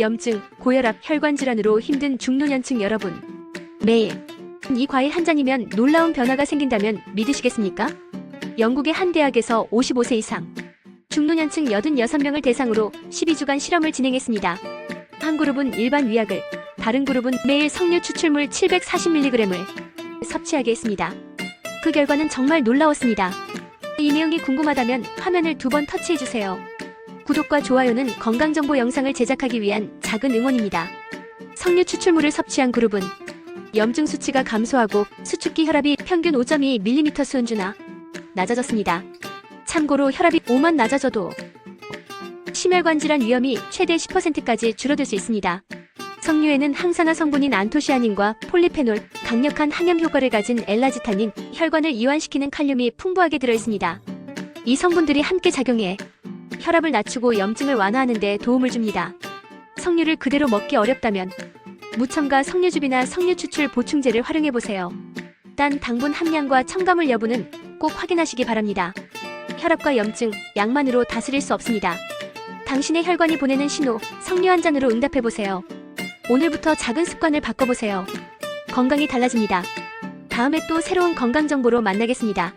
염증, 고혈압, 혈관 질환으로 힘든 중노년층 여러분. 매일 이 과일 한 잔이면 놀라운 변화가 생긴다면 믿으시겠습니까? 영국의 한 대학에서 55세 이상 중노년층 86명을 대상으로 12주간 실험을 진행했습니다. 한 그룹은 일반 위약을, 다른 그룹은 매일 석류 추출물 740mg을 섭취하게 했습니다. 그 결과는 정말 놀라웠습니다. 이 내용이 궁금하다면 화면을 두 번 터치해주세요. 구독과 좋아요는 건강정보 영상을 제작하기 위한 작은 응원입니다. 석류 추출물을 섭취한 그룹은 염증 수치가 감소하고 수축기 혈압이 평균 5.2mm 수은주나 낮아졌습니다. 참고로 혈압이 5만 낮아져도 심혈관 질환 위험이 최대 10%까지 줄어들 수 있습니다. 석류에는 항산화 성분인 안토시아닌과 폴리페놀, 강력한 항염 효과를 가진 엘라지타닌, 혈관을 이완시키는 칼륨이 풍부하게 들어있습니다. 이 성분들이 함께 작용해 혈압을 낮추고 염증을 완화하는 데 도움을 줍니다. 석류를 그대로 먹기 어렵다면 무첨가 석류즙이나 석류 추출 보충제를 활용해 보세요. 단 당분 함량과 첨가물 여부는 꼭 확인하시기 바랍니다. 혈압과 염증, 약만으로 다스릴 수 없습니다. 당신의 혈관이 보내는 신호, 석류 한 잔으로 응답해 보세요. 오늘부터 작은 습관을 바꿔보세요. 건강이 달라집니다. 다음에 또 새로운 건강 정보로 만나겠습니다.